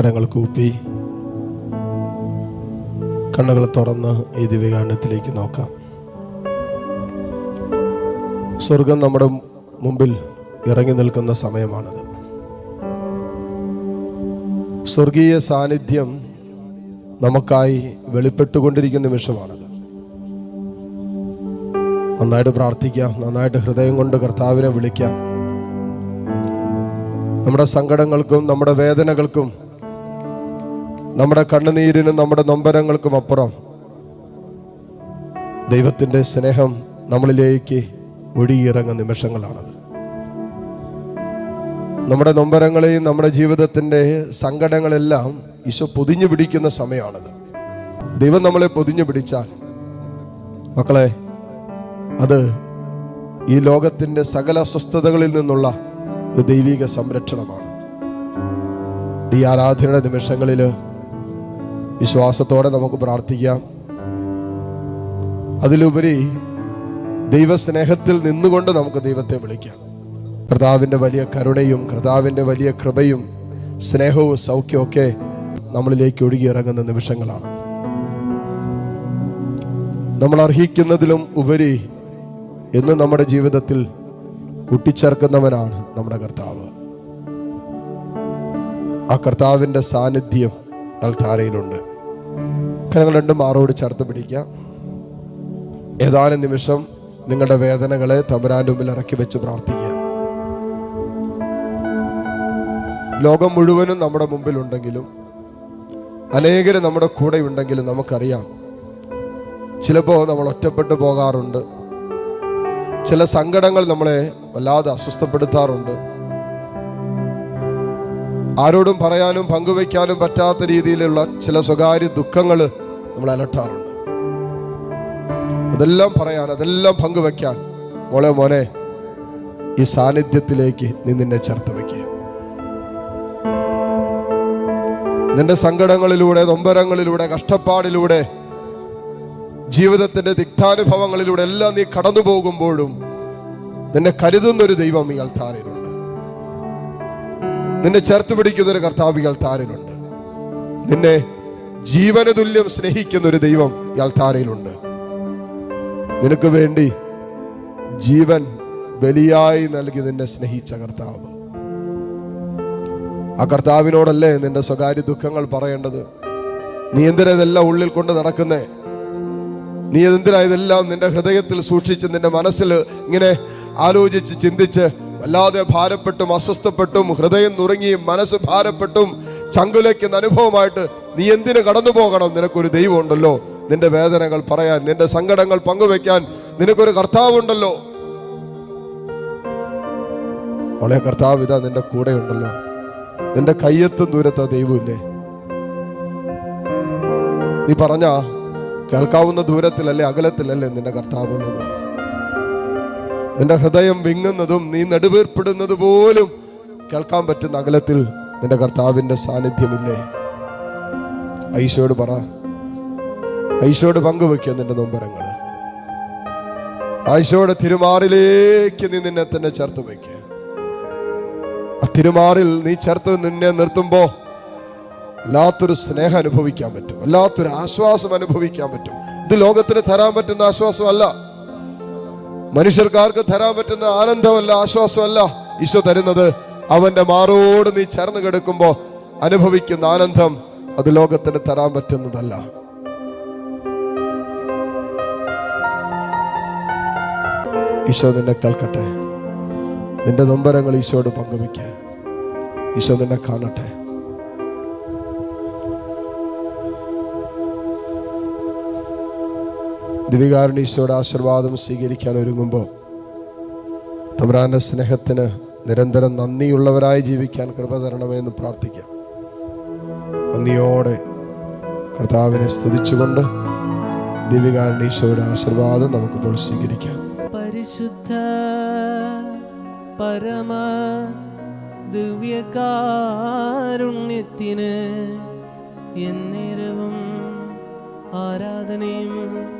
കരങ്ങൾ കൂപ്പി കണ്ണുകൾ തുറന്ന് ഈ ദിവ്യകാരണത്തിലേക്ക് നോക്കാം. സ്വർഗം നമ്മുടെ മുമ്പിൽ ഇറങ്ങി നിൽക്കുന്ന സമയമാണത്. സ്വർഗീയ സാന്നിധ്യം നമുക്കായി വെളിപ്പെട്ടുകൊണ്ടിരിക്കുന്ന നിമിഷമാണത്. നന്നായിട്ട് പ്രാർത്ഥിക്കാം നന്നായിട്ട് ഹൃദയം കൊണ്ട് കർത്താവിനെ വിളിക്കാം. നമ്മുടെ സങ്കടങ്ങൾക്കും നമ്മുടെ വേദനകൾക്കും നമ്മുടെ കണ്ണുനീരിനും നമ്മുടെ നൊമ്പരങ്ങൾക്കും അപ്പുറം ദൈവത്തിന്റെ സ്നേഹം നമ്മളിലേക്ക് ഒഴുകിയിറങ്ങുന്ന നിമിഷങ്ങളാണത്. നമ്മുടെ നൊമ്പരങ്ങളെയും നമ്മുടെ ജീവിതത്തിന്റെ സങ്കടങ്ങളെല്ലാം ഈശോ പൊതിഞ്ഞു പിടിക്കുന്ന സമയമാണത്. ദൈവം നമ്മളെ പൊതിഞ്ഞു പിടിച്ചാൽ മക്കളെ അത് ഈ ലോകത്തിന്റെ സകല അസ്വസ്ഥതകളിൽ നിന്നുള്ള ഒരു ദൈവിക സംരക്ഷണമാണ്. ഈ ആരാധനയുടെ നിമിഷങ്ങളിൽ വിശ്വാസത്തോടെ നമുക്ക് പ്രാർത്ഥിക്കാം. അതിലുപരി ദൈവസ്നേഹത്തിൽ നിന്നുകൊണ്ട് നമുക്ക് ദൈവത്തെ വിളിക്കാം. കർത്താവിന്റെ വലിയ കരുണയും കർത്താവിന്റെ വലിയ കൃപയും സ്നേഹവും സൗഖ്യവും ഒക്കെ നമ്മളിലേക്ക് ഒഴുകിയിറങ്ങുന്ന നിമിഷങ്ങളാണ്. നമ്മൾ അർഹിക്കുന്നതിലും ഉപരി എന്ന് നമ്മുടെ ജീവിതത്തിൽ കൂട്ടിച്ചേർക്കുന്നവനാണ് നമ്മുടെ കർത്താവ്. ആ കർത്താവിന്റെ സാന്നിധ്യം അൽത്താരയിലുണ്ട് കരങ്ങൾ രണ്ടും മാറോട് ചേർത്ത് പിടിക്കാം. ഏതാനും നിമിഷം നിങ്ങളുടെ വേദനകളെ തമ്പുരാന്റെ മുമ്പിൽ ഇറക്കി വെച്ച് പ്രാർത്ഥിക്കുക ലോകം മുഴുവനും നമ്മുടെ മുമ്പിലുണ്ടെങ്കിലും അനേകര് നമ്മുടെ കൂടെ ഉണ്ടെങ്കിലും നമുക്കറിയാം ചിലപ്പോൾ നമ്മൾ ഒറ്റപ്പെട്ടു പോകാറുണ്ട് ചില സങ്കടങ്ങൾ നമ്മളെ വല്ലാതെ അസ്വസ്ഥപ്പെടുത്താറുണ്ട്. ആരോടും പറയാനും പങ്കുവയ്ക്കാനും പറ്റാത്ത രീതിയിലുള്ള ചില സ്വകാര്യ ദുഃഖങ്ങൾ നമ്മൾ അലട്ടാറുണ്ട്. അതെല്ലാം പറയാൻ അതെല്ലാം പങ്കുവെക്കാൻ മോളെ മോനെ ഈ സാന്നിധ്യത്തിലേക്ക് നീ നിന്നെ ചേർത്ത് വയ്ക്കുക നിന്റെ സങ്കടങ്ങളിലൂടെ നൊമ്പരങ്ങളിലൂടെ കഷ്ടപ്പാടിലൂടെ ജീവിതത്തിന്റെ ദിഗ്ധാനുഭവങ്ങളിലൂടെ എല്ലാം നീ കടന്നു പോകുമ്പോഴും നിന്നെ കരുതുന്നൊരു ദൈവം ഈ അൾത്താറിലുണ്ട് നിന്നെ ചേർത്ത് പിടിക്കുന്ന ഒരു കർത്താവ് താരനുണ്ട് നിന്നെ ജീവന തുല്യം സ്നേഹിക്കുന്ന ഒരു ദൈവം ഇയാൾ അൾത്താരയിലുണ്ട് നിനക്ക് വേണ്ടി ജീവൻ ബലിയായി നൽകി നിന്നെ സ്നേഹിച്ച കർത്താവ്. ആ കർത്താവിനോടല്ലേ നിന്റെ സ്വകാര്യ ദുഃഖങ്ങൾ പറയേണ്ടത്? നീ എന്തിനാ ഇതെല്ലാം ഉള്ളിൽ കൊണ്ട് നടക്കുന്നേ? നീ എന്തിനാ ഇതെല്ലാം നിന്റെ ഹൃദയത്തിൽ സൂക്ഷിച്ച് നിന്റെ മനസ്സിൽ ഇങ്ങനെ ആലോചിച്ച് ചിന്തിച്ച് വല്ലാതെ ഭാരപ്പെട്ടും അസ്വസ്ഥപ്പെട്ടും ഹൃദയം നുറുങ്ങിയും മനസ്സ് ഭാരപ്പെട്ടും ചങ്കുലയ്ക്കുന്ന അനുഭവമായിട്ട് നീ എന്തിന് കടന്നു പോകണം? നിനക്കൊരു ദൈവം ഉണ്ടല്ലോ നിന്റെ വേദനകൾ പറയാൻ നിന്റെ സങ്കടങ്ങൾ പങ്കുവെക്കാൻ നിനക്കൊരു കർത്താവുണ്ടല്ലോ. മോളെ കർത്താവ് ഇതാ നിന്റെ കൂടെ ഉണ്ടല്ലോ. നിന്റെ കയ്യെത്തും ദൂരത്ത ദൈവമില്ലേ. നീ പറഞ്ഞ കേൾക്കാവുന്ന ദൂരത്തിലല്ലേ അകലത്തിലല്ലേ നിന്റെ കർത്താവ് ഉള്ളത് നിന്റെ ഹൃദയം വിങ്ങുന്നതും നീ നെടുവേർപ്പെടുന്നത് പോലും കേൾക്കാൻ പറ്റുന്ന അകലത്തിൽ നിന്റെ കർത്താവിന്റെ സാന്നിധ്യമില്ലേ? ഐശോട് പറ. ഐശോട് പങ്കുവെക്കുക നിന്റെ നൊമ്പരങ്ങൾ. ഐശോയുടെ തിരുമാറിലേക്ക് നീ നിന്നെ തന്നെ ചേർത്ത് വയ്ക്കുക ആ തിരുമാറിൽ നീ ചേർത്ത് നിന്നെ നിർത്തുമ്പോ വല്ലാത്തൊരു സ്നേഹം അനുഭവിക്കാൻ പറ്റും. വല്ലാത്തൊരു ആശ്വാസം അനുഭവിക്കാൻ പറ്റും. ഇത് ലോകത്തിന് തരാൻ പറ്റുന്ന ആശ്വാസമല്ല. മനുഷ്യർക്കാർക്ക് തരാൻ പറ്റുന്ന ആനന്ദമല്ല ആശ്വാസമല്ല ഈശോ തരുന്നത്. അവന്റെ മാറോട് നീ ചേർന്ന് കിടക്കുമ്പോ അനുഭവിക്കുന്ന ആനന്ദം അത് ലോകത്തിന് തരാൻ പറ്റുന്നതല്ല. ഈശോ നിന്നെ കേൾക്കട്ടെ. നിന്റെ നൊമ്പരങ്ങൾ ഈശോയോട് പങ്കുവയ്ക്കുക ഈശോ നിന്നെ കാണട്ടെ. ദിവികാരുണ ആശീർവാദം സ്വീകരിക്കാൻ ഒരുങ്ങുമ്പോൾ തമ്രാന്റെ സ്നേഹത്തിന് നിരന്തരം നന്ദിയുള്ളവരായി ജീവിക്കാൻ കൃപ തരണമെന്ന് പ്രാർത്ഥിക്കാം. നന്ദിയോടെ കർത്താവിനെ സ്തുതിച്ചുകൊണ്ട് ദിവികാരുണ ആശീർവാദം നമുക്കിപ്പോൾ സ്വീകരിക്കാം. പരിശുദ്ധ പരമ ദിവ്യകാരുണ്യത്തിന് എന്നേരവും ആരാധനയും